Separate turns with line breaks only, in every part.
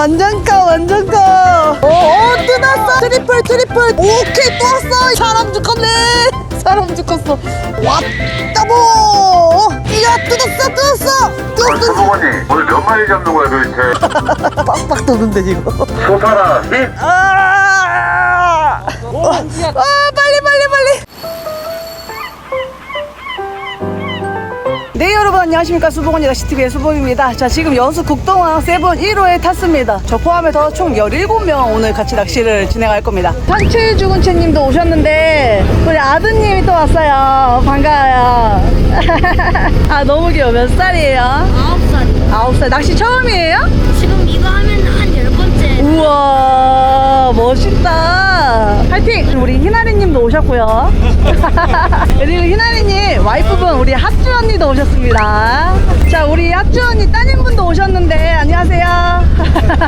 완전 커 완전 커. 오, 오 뜯었어. 트리플 트리플. 오케이 또 왔어. 사람 죽었네. 사람 죽었어. 왔다보. 이야 뜯었어 뜯었어 뜯었어.
부모님 오늘 몇 마리 잡는 거야 도대체
빡빡 도는데 지금.
소사라 힙
아, 어, 아 빨리 빨리 빨리. 네 여러분 안녕하십니까 수복원이 낚시TV의 수복입니다 자 지금 여수 국동항 세븐 1호에 탔습니다 저 포함해서 총 17명 오늘 같이 낚시를 진행할 겁니다 산채 주군채님도 오셨는데 우리 아드님이 또 왔어요 반가워요 아 너무 귀여워 몇 살이에요?
아홉 살이요.
9살 낚시 처음이에요?
지금 이거 하면.
우와 멋있다. 파이팅! 우리 희나리님도 오셨고요. 그리고 희나리님 와이프분 우리 hat주 언니도 오셨습니다. 자 우리 hat주 언니 따님분도 오셨는데 안녕하세요.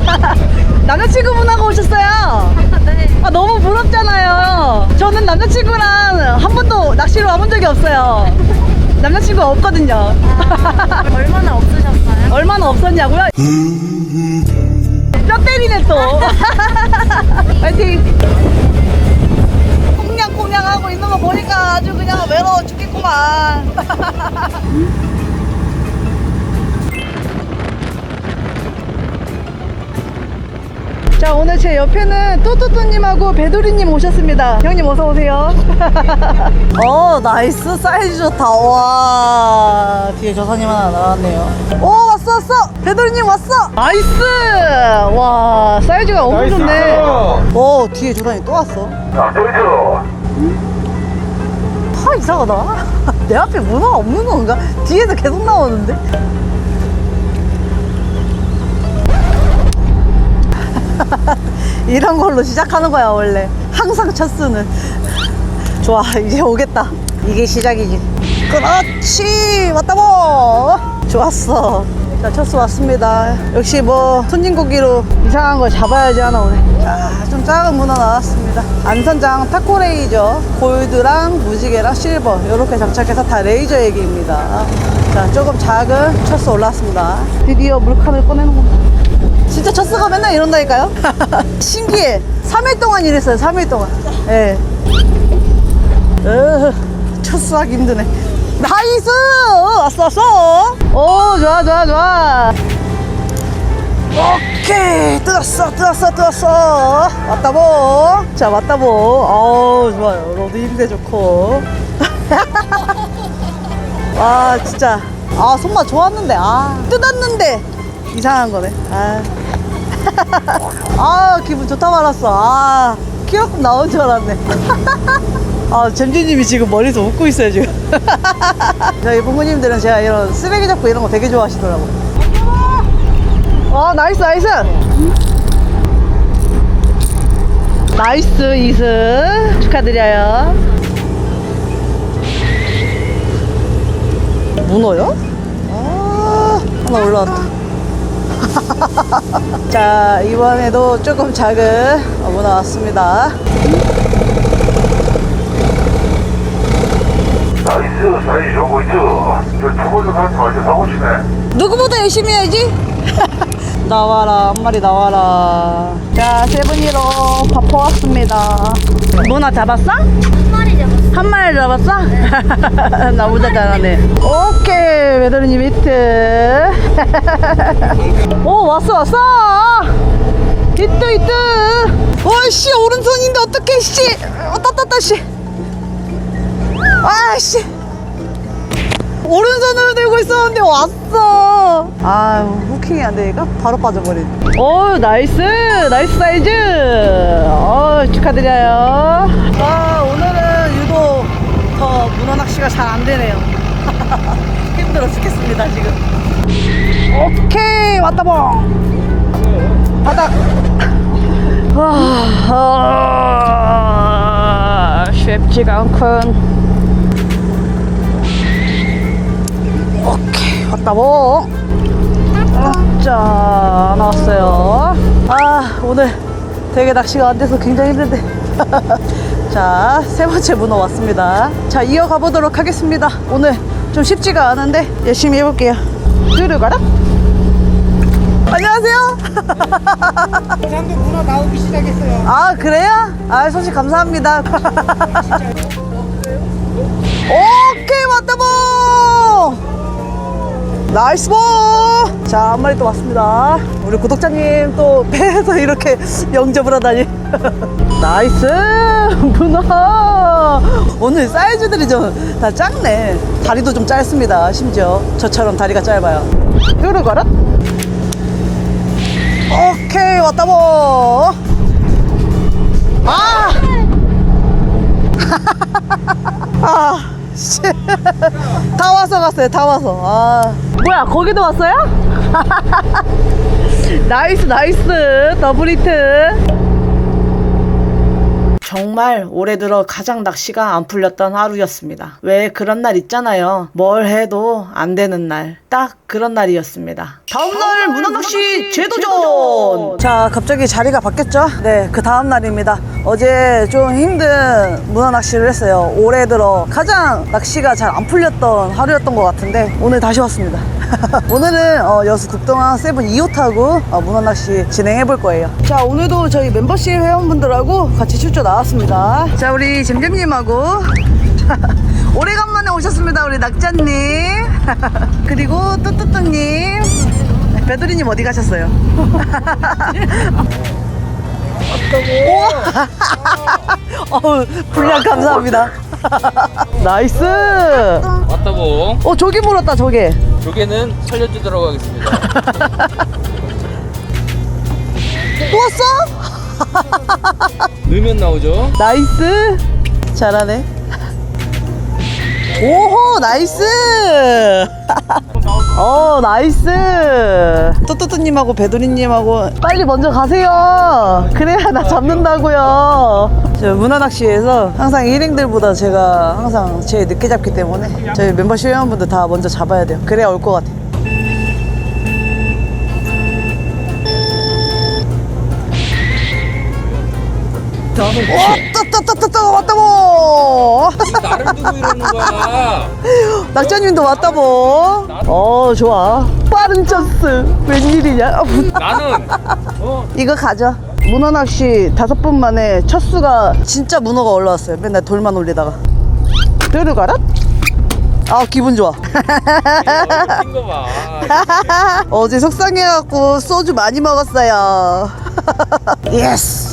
남자친구분하고 오셨어요?
네.
아 너무 부럽잖아요. 저는 남자친구랑 한 번도 낚시를 와본 적이 없어요. 남자친구가 없거든요.
얼마나 없으셨어요?
얼마나 없었냐고요? 뼈 때리네 또. 파이팅. 콩냥콩냥 하고 있는 거 보니까 아주 그냥 외로워 죽겠구만. 자 오늘 제 옆에는 또또또님하고 배도리님 오셨습니다 형님 어서 오세요 어 나이스 사이즈 좋다 와 뒤에 조사님 하나 나왔네요 오 왔어 왔어. 배도리님 왔어. 나이스! 와 사이즈가 엄청
나이스.
좋네. 오 뒤에 조사님 또 왔어. 하 이상하다. 내 앞에 문어가 없는 건가? 뒤에서 계속 나오는데? 이런 걸로 시작하는 거야 원래. 항상 첫 수는. 좋아 이제 오겠다. 이게 시작이지. 그렇지! 왔다 뭐 좋았어 자 첫수 왔습니다 역시 뭐 손진고기로 이상한 걸 잡아야지 하나 오네 자 좀 작은 문어 나왔습니다 안선장 타코레이저 골드랑 무지개랑 실버 이렇게 장착해서 다 레이저 얘기입니다 자 조금 작은 첫수 올라왔습니다 드디어 물칸을 꺼내는구나 진짜 첫수가 맨날 이런다니까요? 신기해. 3일 동안 일했어요, 3일 동안. 예. 네. 첫수 하기 힘드네. 나이스! 왔어, 왔어! 오, 좋아, 좋아, 좋아. 오케이! 뜯었어, 뜯었어, 뜯었어. 왔다 보. 자, 왔다 보. 어우, 좋아요. 로드 힘대 좋고. 와, 진짜. 아, 손맛 좋았는데. 아, 뜯었는데. 이상한 거네. 아. 아 기분 좋다 말았어 아 키워큼 나온 줄 알았네. 아 잼지님이 지금 머리에서 웃고 있어요 지금. 저희 부모님들은 제가 이런 쓰레기 잡고 이런 거 되게 좋아하시더라고 아 나이스 나이스! 나이스 이스 축하드려요. 문어요? 아 하나 올라왔다. 자 이번에도 조금 작은 어부 나왔습니다.
나이스 사이즈 좋은 거 있죠 저 같은 거 완전 사고치네.
누구보다 열심히 해야지. 나와라 한 마리 나와라. 자 세븐이로 밥 퍼왔습니다. 문어 잡았어?
한 마리 잡았어요.
한 마리 잡았어? 나보다 잘하네. 오케이 외도리님 히트. 오 왔어 왔어 히트 히트 와씨 오른손인데 어떡해 씨. 왔다 씨. 아씨. 오른손으로 들고 있었는데 왔어. 아유 후킹이 안 되니까 바로 빠져버리네 오 나이스. 나이스 사이즈. 어 축하드려요. 아 오늘은 유독 더 문어 낚시가 잘 안 되네요. 힘들어 죽겠습니다 지금. 오케이 왔다 뭐 쉽지가 않군 오케이 왔다 뭐. 자 나왔어요. 아 오늘 되게 낚시가 안 돼서 굉장히 힘든데. 자 세 번째 문어 왔습니다. 자 이어가 보도록 하겠습니다. 오늘 좀 쉽지가 않은데 열심히 해볼게요. 들어가라 안녕하세요.
장도 문어 나오기 시작했어요.
아 그래요? 아 소식 감사합니다. 오케이 왔다 보. 나이스 보. 자 한 마리 또 왔습니다. 우리 구독자님 또 배에서 이렇게 영접을 하다니. 나이스 문어. 오늘 사이즈들이 좀 다 작네. 다리도 좀 짧습니다. 심지어 저처럼 다리가 짧아요. 뚜루 가라. 오케이 왔다 보. 아! 아, 씨. 다 와서 갔어요, 다 와서. 아. 뭐야, 거기도 왔어요? 나이스, 나이스. 더블 히트. 정말 올해 들어 가장 낚시가 안 풀렸던 하루였습니다. 왜 그런 날 있잖아요. 뭘 해도 안 되는 날. 딱 그런 날이었습니다. 다음날 문어낚시 재도전! 자, 갑자기 자리가 바뀌었죠? 네, 그 다음 날입니다. 어제 좀 힘든 문어 낚시를 했어요. 올해 들어 가장 낚시가 잘 안 풀렸던 하루였던 것 같은데 오늘 다시 왔습니다. 오늘은 어, 여수 국동항 세븐 2호 타고 어, 문어 낚시 진행해 볼 거예요. 자, 오늘도 저희 멤버십 회원분들하고 같이 출조 나왔 습니다. 자, 우리 잼잼님하고 오래간만에 오셨습니다. 우리 낙자님. 그리고 뚜뚜뚜님. 배두리님 어디 가셨어요? 어우, 분량 감사합니다. 나이스.
왔다고
어, 저기 물었다, 저게.
조개는 살려주도록 하겠습니다
또 왔어?
넣으면 나오죠
나이스. 잘하네. 오호, 나이스. 어, 나이스. 또또또님하고 배도리님하고 빨리 먼저 가세요. 그래야 나 잡는다고요. 저 문화낚시에서 항상 일행들보다 제가 항상 제일 늦게 잡기 때문에 저희 멤버십 회원분들 다 먼저 잡아야 돼요. 그래야 올 것 같아. 왔다따따따따 왔다고.
나를 두고 이러는 거야
낙자님도 왔다고. 어 좋아. 빠른 찬스. 웬일이냐? 아, 무-
나는 어
이거 가져. 문어 낚시 다섯 분 만에 첫 수가 진짜 문어가 올라왔어요. 맨날 돌만 올리다가. 들어가라. 아 기분 좋아.
낀거봐
어제 속상해갖고 소주 많이 먹었어요. 예스.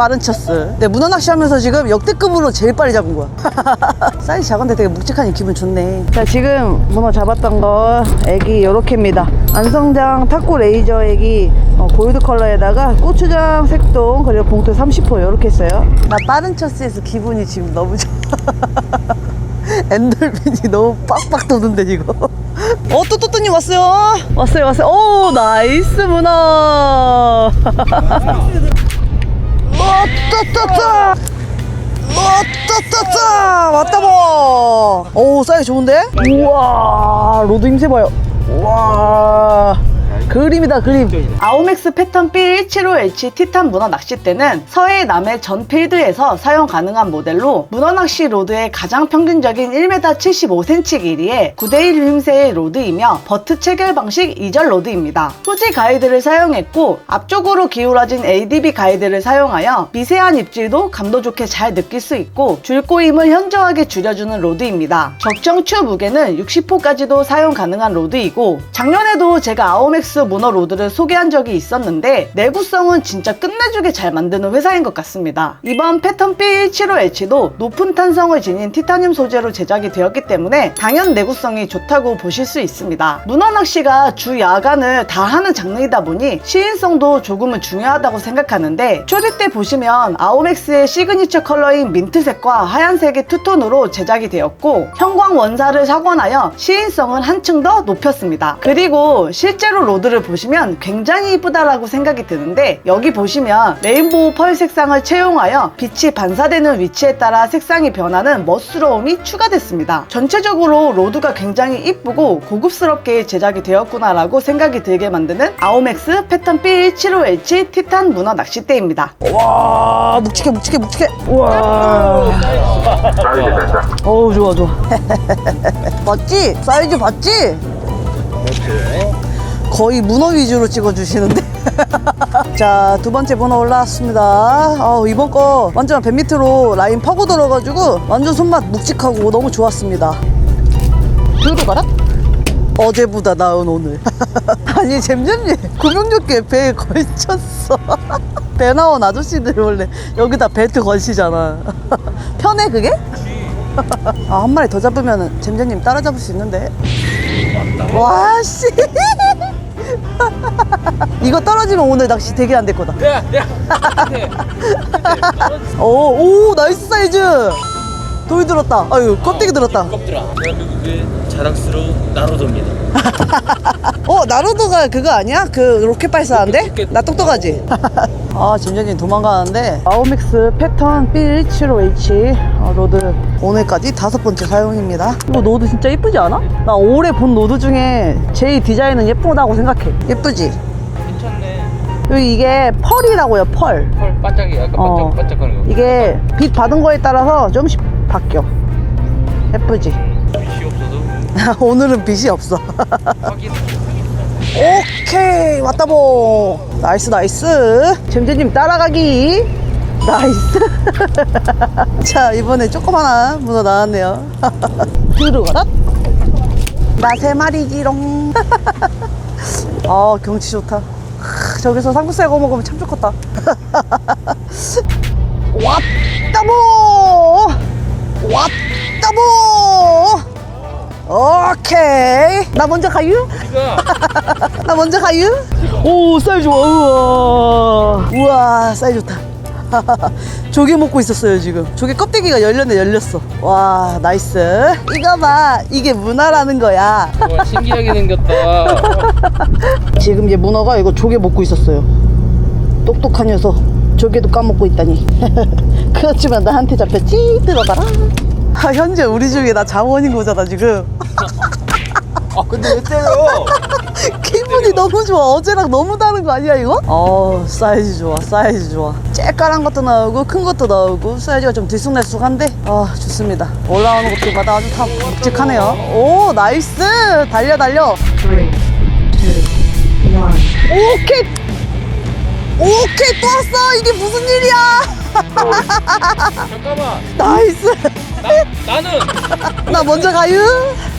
빠른 쳤어. 네, 문어 낚시하면서 지금 역대급으로 제일 빨리 잡은 거야. 사이즈 작은데 되게 묵직하니 기분 좋네. 자, 지금 문어 잡았던 거 애기 요렇게입니다. 안성장 탁구 레이저 애기 어, 골드 컬러에다가 고추장 색동 그리고 봉투 30호 요렇게 했어요. 나 빠른 쳤스에서 기분이 지금 너무 좋아. 엔돌핀이 너무 빡빡 도는데 이거 어 또또또님 왔어요 왔어요 왔어요 오 나이스 문어 어따따따 어따따따 왔다 뭐오 사이즈 좋은데? 우와 로드 힘세 봐요. 우와 그림이다 그림 아오맥스 패턴 B175H 티탄 문어 낚싯대는 서해 남해 전 필드에서 사용 가능한 모델로 문어 낚시 로드의 가장 평균적인 1m 75cm 길이의 9대1 힘새의 로드이며 버트 체결 방식 이절 로드입니다. 후지 가이드를 사용했고 앞쪽으로 기울어진 ADB 가이드를 사용하여 미세한 입질도 감도 좋게 잘 느낄 수 있고 줄꼬임을 현저하게 줄여주는 로드입니다. 적정 추 무게는 60호까지도 사용 가능한 로드이고 작년에도 제가 아오맥스 모너 로드를 소개한 적이 있었는데 내구성은 진짜 끝내주게 잘 만드는 회사인 것 같습니다. 이번 패턴 B175H도 높은 탄성을 지닌 티타늄 소재로 제작이 되었기 때문에 당연 내구성이 좋다고 보실 수 있습니다. 문어 낚시가 주 야간을 다 하는 장르이다 보니 시인성도 조금은 중요하다고 생각하는데 초리 때 보시면 아오맥스의 시그니처 컬러인 민트색과 하얀색의 투톤으로 제작이 되었고 형광 원사를 착원하여 시인성은 한층 더 높였습니다. 그리고 실제로 로드 를 보시면 굉장히 이쁘다라고 생각이 드는데 여기 보시면 레인보우 펄 색상을 채용하여 빛이 반사되는 위치에 따라 색상이 변하는 멋스러움이 추가됐습니다. 전체적으로 로드가 굉장히 이쁘고 고급스럽게 제작이 되었구나라고 생각이 들게 만드는 아오맥스 패턴 B175H 티탄 문어 낚싯대입니다. 와 묵직해 묵직해 묵직해. 와.
사이즈 된다.
어우 좋아 좋아 봤지? 사이즈 봤지? 거의 문어 위주로 찍어주시는데. 자, 두 번째 문어 올라왔습니다. 아, 이번 거 완전 배 밑으로 라인 파고 들어가지고 완전 손맛 묵직하고 너무 좋았습니다. 뒤로 가라? 어제보다 나은 오늘. 아니, 잼잼님, 구명조끼에 배에 걸쳤어. 배 나온 아저씨들 원래 여기다 벨트 걸치잖아. 편해, 그게? 아, 한 마리 더 잡으면 잼잼님 따라잡을 수 있는데. 와, 씨. 이거 떨어지면 오늘 낚시 되게 안 될 거다.
야, 야. 네.
오, 오, 나이스 사이즈. 돌 들었다. 아유, 껍데기 들었다.
껍들아. 대한민국의 자랑스러운 나로도입니다.
어, 나루도가 그거 아니야? 그 로켓 발사한데?
로켓.
나 똑똑하지? 아, 진전이 도망가는데 아우믹스 패턴 B175H 어, 로드 오늘까지 다섯 번째 사용입니다. 이거 노드 진짜 예쁘지 않아? 나 올해 본 노드 중에 제일 디자인은 예쁘다고 생각해. 예쁘지?
괜찮네.
이게 펄이라고요, 펄.
펄 반짝이 약간
어.
반짝 반짝하는 거.
이게 빛 받은 거에 따라서 좀씩 바뀌어. 예쁘지?
빛이 없어도
오늘은 빛이 없어. 오케이 왔다 보. 나이스 나이스. 잼잼님 따라가기. 나이스. 자 이번에 조그마한 문어 나왔네요. 들어가라. 나 세 마리지롱. 아 경치 좋다. 크, 저기서 삼겹살 구워 먹으면 참 좋겠다. 왔다 보 왔다 보 오케이 나 먼저 가유? 나 먼저 가유? 오, 쌀 좋아. 우와. 우와, 쌀 좋다. 조개 먹고 있었어요, 지금. 조개 껍데기가 열렸네, 열렸어. 와, 나이스. 이거 봐. 이게 문어라는 거야.
와, 신기하게 생겼다.
지금 얘 문어가 이거 조개 먹고 있었어요. 똑똑한 녀석. 조개도 까먹고 있다니. 그렇지만 나한테 잡혔지? 들어가라. 아, 현재 우리 중에 나 자원인 거잖아, 지금.
아 근데 왜 때려?
기분이 너무 좋아. 어제랑 너무 다른 거 아니야, 이거? 어, 사이즈 좋아, 사이즈 좋아. 쬐깔한 것도 나오고, 큰 것도 나오고, 사이즈가 좀 들쑥날쑥한데, 아, 좋습니다. 올라오는 것들마다 아주 다 묵직하네요. 오, 나이스! 달려, 달려. 오케이! 오케이, 또 왔어! 이게 무슨 일이야!
잠깐만.
나이스!
나 나는
나 먼저 가유?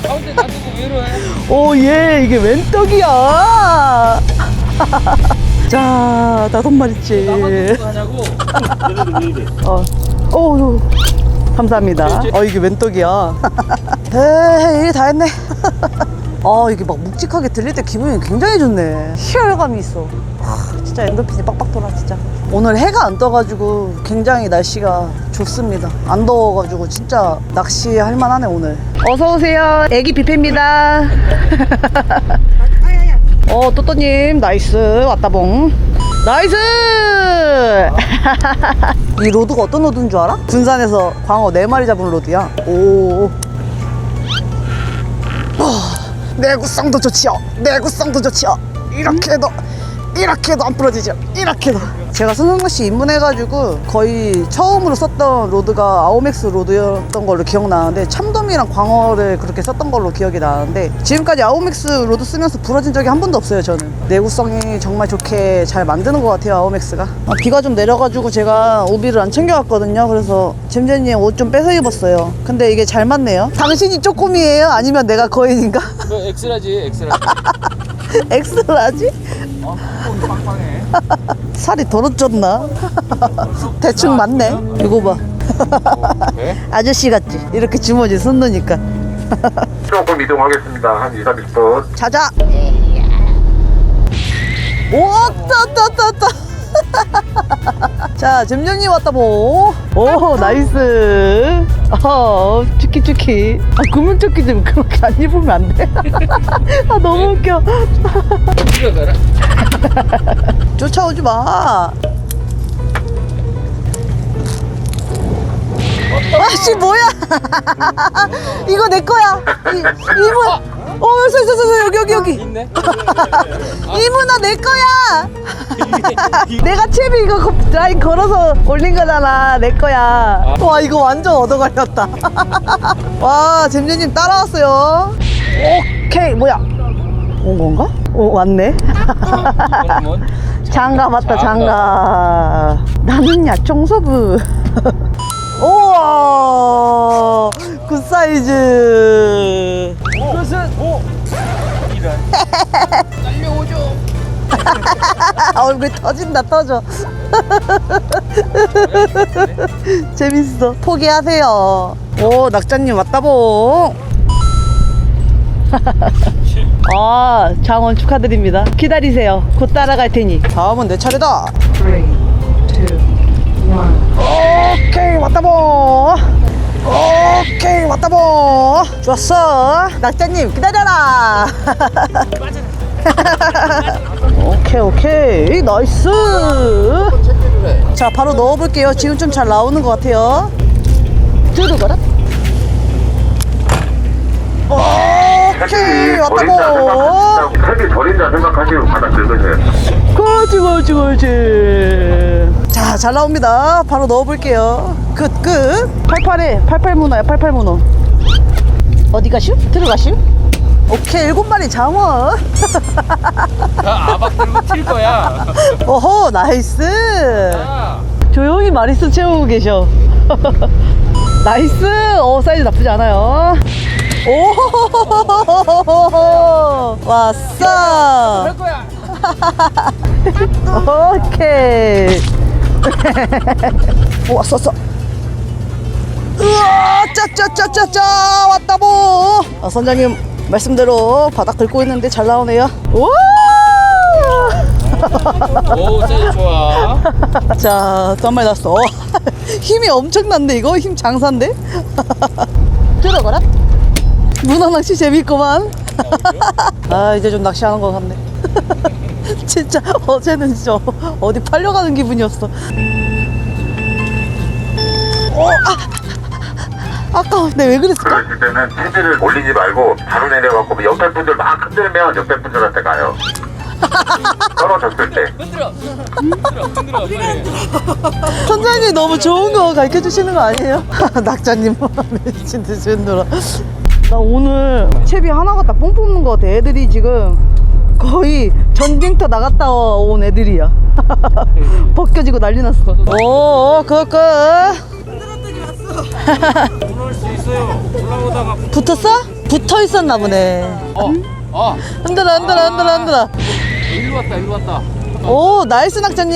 가운데 놔두고 왜로 해?
오, 예, 이게 웬 떡이야! 자, 다섯 마리째.
나만 두고 하냐고.
어, 오, 감사합니다. 어, 이게 웬 떡이야. 에이, 일다 했네. 아, 이게 막 묵직하게 들릴 때 기분이 굉장히 좋네. 희열감이 있어. 와, 진짜 엔도핀이 빡빡 돌아, 진짜. 오늘 해가 안 떠가지고 굉장히 날씨가 좋습니다. 안 더워가지고 진짜 낚시할 만하네, 오늘. 어서오세요. 애기 뷔페입니다. 어, 또또님, 나이스. 왔다봉. 나이스! 이 로드가 어떤 로드인 줄 알아? 군산에서 광어 4마리 잡은 로드야. 오. 어, 내구성도 좋지요. 내구성도 좋지요. 이렇게 해도, 이렇게 해도 안 부러지죠. 이렇게 해도. 제가 선성낚시 입문해가지고 거의 처음으로 썼던 로드가 아오맥스 로드였던 걸로 기억나는데 참돔이랑 광어를 그렇게 썼던 걸로 기억이 나는데 지금까지 아오맥스 로드 쓰면서 부러진 적이 한 번도 없어요 저는 내구성이 정말 좋게 잘 만드는 것 같아요 아오맥스가 아, 비가 좀 내려가지고 제가 오비를 안 챙겨왔거든요 그래서 잼잼님 옷 좀 뺏어 입었어요 근데 이게 잘 맞네요 당신이 쪼꼬미예요? 아니면 내가 거인인가?
너 엑스라지 엑스라지.
엑스라지?
어, 빵빵해.
살이 더러졌나? 대충 맞네 이거 봐
네?
아저씨 같지? 이렇게 주머니 손 넣으니까
조금 이동하겠습니다. 한 2, 30분.
자자 오따따따따 자 잼잼님 왔다 뭐. 보오 나이스. 어 쭈키쭈키. 아 구명조끼 좀 그렇게 안 입으면 안 돼? 아 너무 웃겨.
들어가라.
쫓아오지 마. 아씨 뭐야? 이거 내 거야. 이, 이문 어 있어 있어 있어 여기 여기 여기.
있네.
이문아 내 거야. 내가 채비 이거 거- 라인 걸어서 올린 거잖아. 내 거야. 와 이거 완전 얻어갈렸다. 와 잼잼님 따라왔어요. 오케이 뭐야? 온 건가? 오 왔네.
그러면
장가 맞다
장가.
장가. 나는 약종소부 우와! 굿 사이즈.
그것은 오! 이런. 날려오죠.
얼굴 터진다 터져. 재밌어. 포기하세요. 오 낙자님 왔다보. 아 장원 축하드립니다. 기다리세요. 곧 따라갈 테니. 다음은 내 차례다 오케이 왔다보. 오케이 왔다보. 좋았어. 낙자님 기다려라. 오케이 오케이. 나이스. 자 바로 넣어볼게요. 지금 좀 잘 나오는 것 같아요. 들어가라? 오 케이
버린다
왔다고
캔디 버린다 생각하시고 바닥 긁으세요
그렇지 그렇지 그렇지 자잘 나옵니다 바로 넣어볼게요 끝끝 88에 88 문어야 88 문어 어디 가슈? 들어가슈? 오케이 일곱 마리 장어
다 아박 들고 튈 거야.
오호 나이스
아,
조용히 마리수 채우고 계셔. 나이스! 어, 사이즈 나쁘지 않아요. 오! 왔어!
거야.
오케이. 오, 왔어, 왔어. 우와! 짜짜짜짜짜! 왔다보! 아, 선장님 말씀대로 바닥 긁고 있는데 잘 나오네요.
우오 사이즈 좋아.
자, 또한 마리 났어. 어, 힘이 엄청난데, 이거? 힘 장사인데? 들어가라. 문어 낚시 재밌구만. 아, 이제 좀 낚시하는 것 같네. 진짜, 어제는 진짜 어디 팔려가는 기분이었어. 어, 아! 아까워. 내가 왜 그랬을까?
그러실 때는 텐트를 올리지 말고 바로 내려갖고 뭐 옆에 분들 막 흔들면 옆에 분들한테 가요 떨어졌을 때
흔들어. 흔들어 흔들어.
선장님 너무 좋은 거 가르쳐 주시는 거 아니에요? 낙자님 미친 듯이 흔들어. 나 오늘 채비 하나가 딱뽕 뽑는 거 같아. 애들이 지금 거의 전쟁터 나갔다 온 애들이야. 벗겨지고 난리 났어. 오, 그, 그.
올라올 수 있어요. 올라오다가
붙었어? 붙어 있었나 보네.
어, 어.
흔들어, 흔들어, 흔들어, 흔들어.
일로 왔다, 일로 왔다.
오, 나이스 낙자님.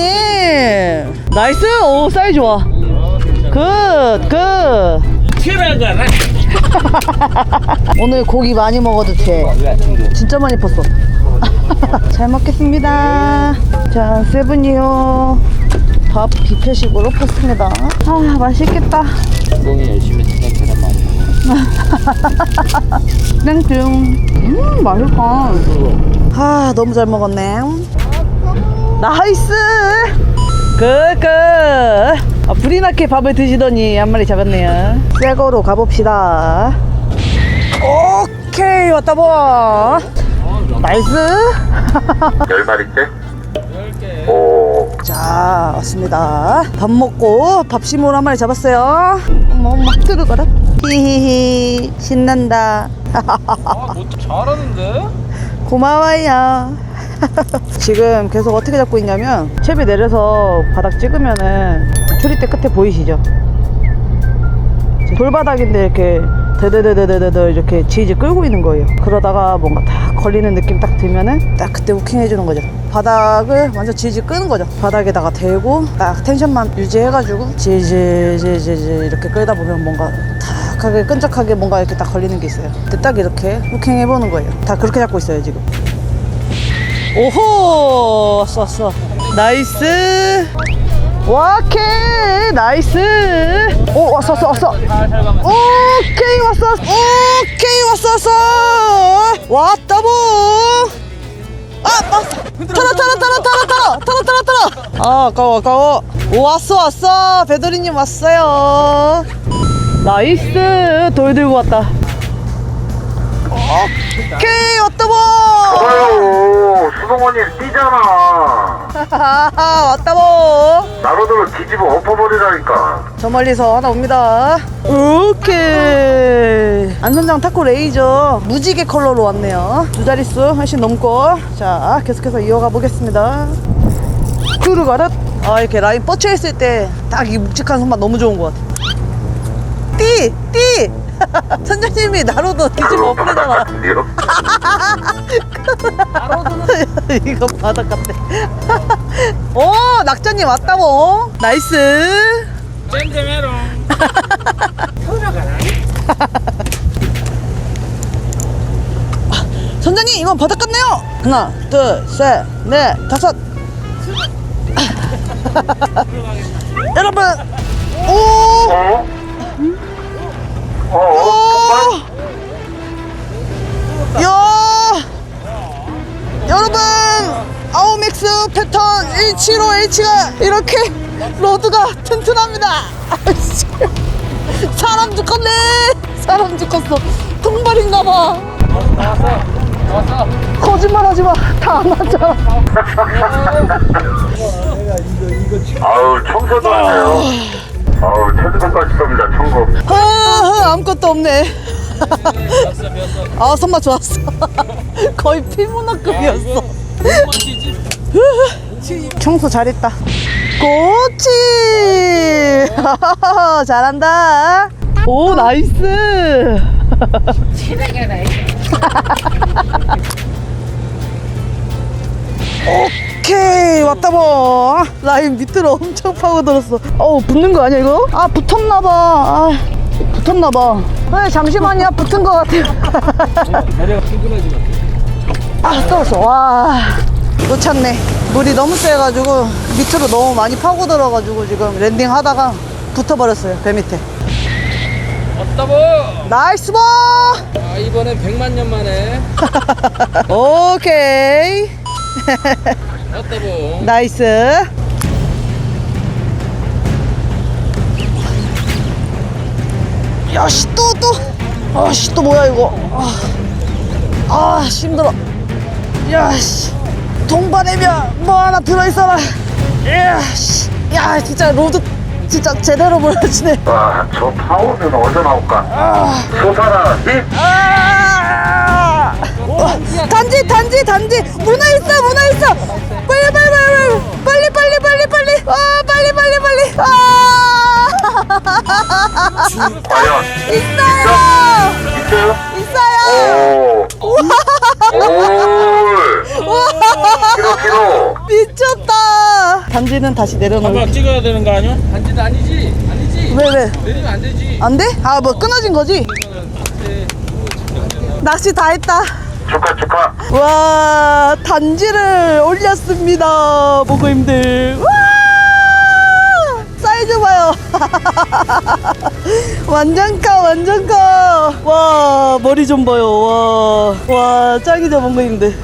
나이스. 오, 사이 좋아.
어, 괜찮아.
굿, 굿.
들어가라.
오늘 고기 많이 먹어도 돼. 진짜 많이 펐어. 잘 먹겠습니다. 자, 세븐이요. 밥 뷔페식으로 폈습니다. 아, 맛있겠다.
공이 열심히 치는 계란 많이
땡땡. 음, 맛있다. 아, 너무 잘 먹었네. 나이스! 그, 그. 아, 불이 나게 밥을 드시더니 한 마리 잡았네요. 새 거로 가봅시다. 오케이, 왔다 봐. 나이스!
열 마리째?
10개.
오
자, 왔습니다. 밥 먹고 밥심으로 한 마리 잡았어요. 어머, 막 들어가라. 히히히, 신난다.
아, 뭐 잘하는데?
고마워요. 지금 계속 어떻게 잡고 있냐면, 채비 내려서 바닥 찍으면은, 추리대 끝에 보이시죠? 돌바닥인데 이렇게 드드드드드드 이렇게 지지 끌고 있는 거예요. 그러다가 뭔가 딱 걸리는 느낌 딱 들면은 딱 그때 후킹 해주는 거죠. 바닥을 완전 지지 끄는 거죠. 바닥에다가 대고 딱 텐션만 유지해가지고 지지지지지 이렇게 끌다 보면 뭔가 탁하게 끈적하게 뭔가 이렇게 딱 걸리는 게 있어요. 그때 딱 이렇게 후킹 해보는 거예요. 다 그렇게 잡고 있어요 지금. 오호 왔어 왔어 나이스 와케 나이스. 오 왔어 왔어 왔어. 오케이 왔어 오케이 왔어 왔어. 왔다 뭐아 털어 털어 털어 털어 털어 털어 털어 털어 아 아까워 아까워. 오 왔어 왔어. 배도리님 왔어요. 나이스. 돌 들고 왔다 오케이 왔다 보
좋아요. 수동원님 뛰잖아.
왔다 보
나로도 뒤집어 엎어버리라니까.
저 멀리서 하나 옵니다. 오케이. 안선장 타코 레이저 무지개 컬러로 왔네요. 두 자릿수 훨씬 넘고. 자, 계속해서 이어가 보겠습니다. 가릇. 아, 이렇게 라인 뻗쳐 있을 때 딱 이 묵직한 손맛 너무 좋은 것 같아. 띠! 띠! 선장님이 나로도 뒤집어 엎으잖아.
같은데요?
이거 바닥 같아. 오, 낙자님 왔다 뭐. 나이스.
잼잼해롱.
선장님 이건 바닥 같네요 하나 둘셋넷 다섯 여러분 오
어? 어?
야 여러분 아우맥스 패턴 175H가 이렇게 로드가 튼튼합니다. 사람 죽었네 사람 죽었어 통발인가봐
나왔어. 나왔어.
거짓말 하지 마 다 안 왔잖아
아우 청소도 안 해요. 아우 천국까지 쏩니다 천국.
아, 아무것도 없네.
배웠어 배웠어.
아, 손맛 좋았어. 거의
치지.
청소 잘했다. 꼬치! 잘한다. 오, 나이스. 오케이, 왔다 뭐. 라인 밑으로 엄청 파고들었어. 어우, 붙는 거 아니야, 이거? 아, 붙었나봐. 아, 붙었나봐. 네, 잠시만요. 붙은 것 같아요.
내려 출근하지 마.
아 떨었어 와 놓쳤네 물이 너무 세가지고 밑으로 너무 많이 파고들어가지고 지금 랜딩 하다가 붙어버렸어요 배 밑에
왔다 보.
나이스 볼
아 이번엔 100만 년 만에
오케이
왔다.
나이스. 야씨 또 또. 아씨 또 뭐야 이거. 아, 아 씨, 힘들어. 야씨. 동반해면 뭐 하나 들어있어라. 야씨. 야 진짜 로드 진짜 제대로 몰아치네.
와 저 파워는 어디서 나올까? 소사라 힙.
아! 어, 단지 단지 단지 문어 있어 문어 있어 빨리 빨리 빨리 빨리 빨리 빨리 빨리 아 빨리 빨리 빨리 아
과연
있어요
있어요?
있어요
오. 오. 키로 키로.
미쳤다 단지는 다시 내려놓을
한번 찍어야 되는 거 아니야? 반지도 아니지. 아니지.
왜 왜?
내리면 안 되지.
안 돼? 아 뭐 끊어진 거지? 낚시 다 했다
축하 축하.
와 단지를 올렸습니다 보고님들. 와! 사이즈 봐요. 완전 커 완전 커 와 머리 좀 봐요. 와와 짱이죠 보고님들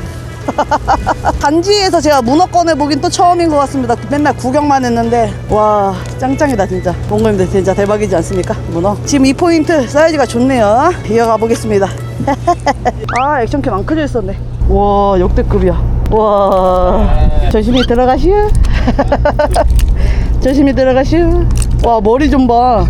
단지에서 제가 문어 꺼내 보긴 또 처음인 것 같습니다. 맨날 구경만 했는데 와 짱짱이다 진짜. 봉고님들 진짜 대박이지 않습니까? 문어. 지금 이 포인트 사이즈가 좋네요. 이어가 보겠습니다. 아 액션캠 안 켜져 있었네. 와 역대급이야. 와 조심히 들어가시오. 조심히 들어가시오. 와 머리 좀 봐.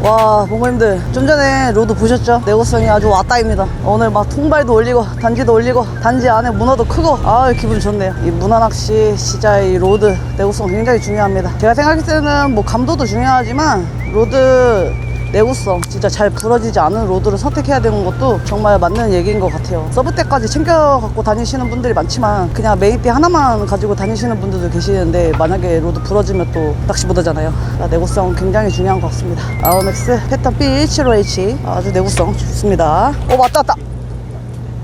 와 봉고님들 좀 전에 로드 보셨죠? 내구성이 아주 왔다입니다. 오늘 막 통발도 올리고 단지도 올리고 단지 안에 문어도 크고 아 기분 좋네요. 이 문어 낚시 진짜 이 로드 내구성 굉장히 중요합니다. 제가 생각했을 때는 뭐 감도도 중요하지만 로드 내구성 진짜 잘 부러지지 않은 로드를 선택해야 되는 것도 정말 맞는 얘기인 것 같아요. 서브 때까지 챙겨 갖고 다니시는 분들이 많지만 그냥 메인비 하나만 가지고 다니시는 분들도 계시는데 만약에 로드 부러지면 또 낚시 못하잖아요. 그러니까 내구성 굉장히 중요한 것 같습니다. 아우맥스 패턴 B75H 아주 내구성 좋습니다. 오 왔다 왔다.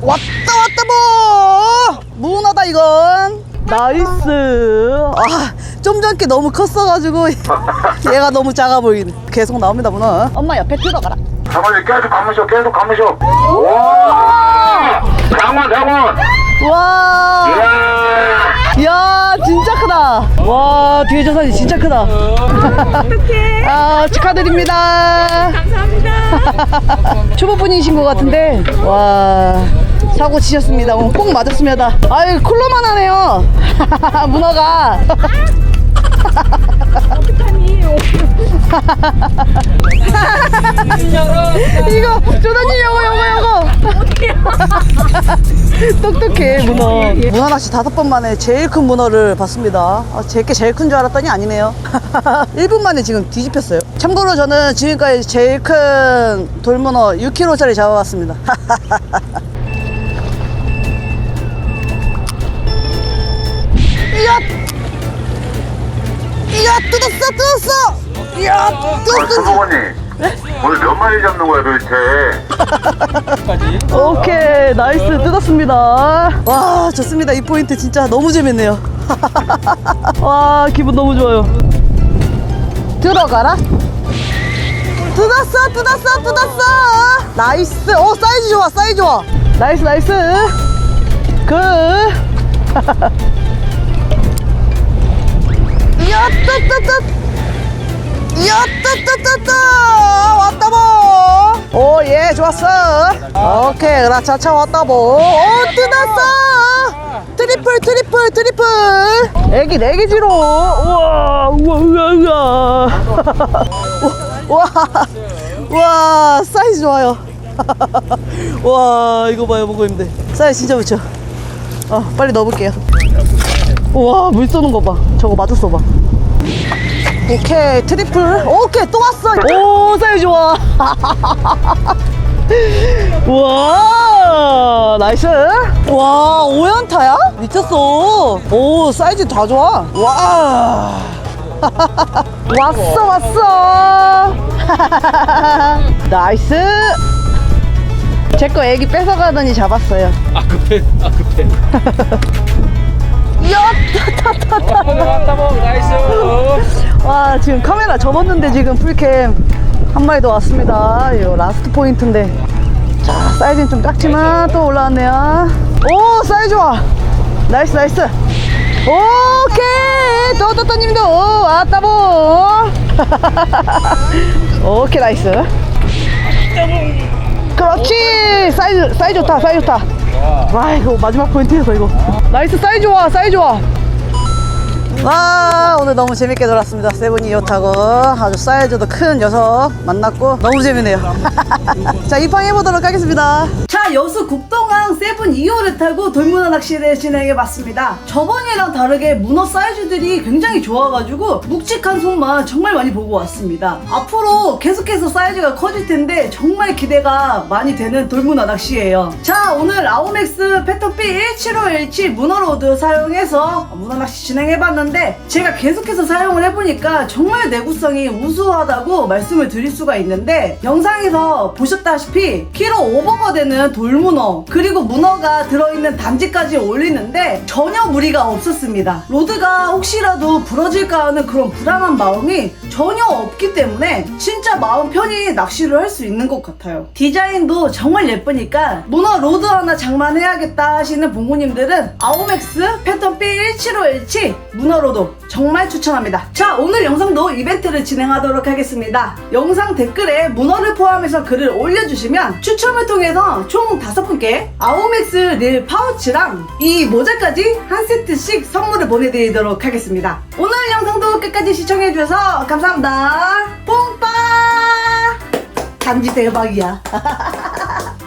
왔다 왔다 뭐! 문어다 이건 나이스 아 좀 전께 너무 컸어가지고 얘가 너무 작아 보이네 계속 나옵니다 문어 엄마 옆에 들어가라
장관님 계속 감으셔 계속 감으셔. 와. 장관 장관.
와
이야.
이야 진짜 크다 와 뒤에 저 사진 진짜 크다.
어떡해.
아 축하드립니다.
감사합니다.
초보분이신 것 같은데 와 사고 치셨습니다. 오늘 꼭 맞았습니다. 아유 쿨러만 하네요. 문어가. 이거 조다님 요거 요거 요거 똑똑해 문어 문어 낚시 다섯 번 만에 제일 큰 문어를 봤습니다 아, 제게 제일 큰 줄 알았더니 아니네요 1분 만에 지금 뒤집혔어요 참고로 저는 지금까지 제일 큰 돌문어 6kg짜리 잡아봤습니다 뜯었어 뜯었어. 이야
어,
뜯었어
수고원님 오늘 몇 마리 잡는 거야 도대체.
오케이 나이스 뜯었습니다. 와 좋습니다. 이 포인트 진짜 너무 재밌네요. 와 기분 너무 좋아요. 들어가라? 뜯었어 뜯었어 뜯었어. 나이스. 오 사이즈 좋아 사이즈 좋아. 나이스 나이스. 그. 이 야 뜨뜨뜨 이야 뜨뜨뜨뜨 왔다 뭐 오예 좋았어. 오케이 라차차 왔다 뭐오 뜯었어. 트리플 트리플 트리플. 애기 네 개지로. 우와 우와 우와 우와. 우와 와 사이즈 좋아요. 와 이거 봐요 보고 있는데. 사이즈 진짜 좋죠? 어 빨리 넣어볼게요. 우와 물 쏘는 거 봐. 저거 맞았어 봐 오케이 트리플? 오케이 또 왔어. 오 사이즈 좋아. 우와 나이스. 와 오연타야? 미쳤어. 오 사이즈 다 좋아. 와. 왔어 왔어. 나이스. 제 거 애기 뺏어가더니 잡았어요.
아 급해. 아 급해.
이야 타타타타
오늘 왔다 뭐 나이스.
와 지금 카메라 접었는데 지금 풀캠 한 마리 더 왔습니다 이거 라스트 포인트인데 자 사이즈는 좀 작지만 또 올라왔네요 오 사이즈 좋아 나이스 나이스 오케이 또또또님도 왔다 보 오케이 나이스 그렇지 사이즈 사이즈 좋다 사이즈 좋다 와 이거 마지막 포인트에서 이거. 나이스 사이즈 좋아 사이즈 좋아 와 오늘 너무 재밌게 놀았습니다. 세븐이 요 타고 아주 사이즈도 큰 녀석 만났고 너무 재밌네요. 자 입항해 보도록 하겠습니다. 자 여수 국동항 세븐 2호를 타고 돌문어 낚시를 진행해 봤습니다. 저번이랑 다르게 문어 사이즈들이 굉장히 좋아가지고 묵직한 손만 정말 많이 보고 왔습니다. 앞으로 계속해서 사이즈가 커질 텐데 정말 기대가 많이 되는 돌문어 낚시예요. 자 오늘 아오맥스 패턴B 17517 문어로드 사용해서 문어 낚시 진행해 봤는데 제가 계속해서 사용을 해보니까 정말 내구성이 우수하다고 말씀을 드릴 수가 있는데 영상에서 보셨다시피 키로 오버가 되는 돌문어 그리고 문어가 들어있는 단지까지 올리는데 전혀 무리가 없었습니다. 로드가 혹시라도 부러질까 하는 그런 불안한 마음이 전혀 없기 때문에 진짜 마음 편히 낚시를 할 수 있는 것 같아요. 디자인도 정말 예쁘니까 문어 로드 하나 장만해야겠다 하시는 봉구님들은 아오맥스 패턴 B17517 문어 로드 정말 추천합니다. 자 오늘 영상도 이벤트를 진행하도록 하겠습니다. 영상 댓글에 문어를 포함해서 글을 올려주시면 추첨을 통해서 총 다섯 분께 아오맥스 릴 파우치랑 이 모자까지 한 세트씩 선물을 보내드리도록 하겠습니다. 오늘 영상도 끝까지 시청해주셔서 감사합니다. 뽕빠! 단지 대박이야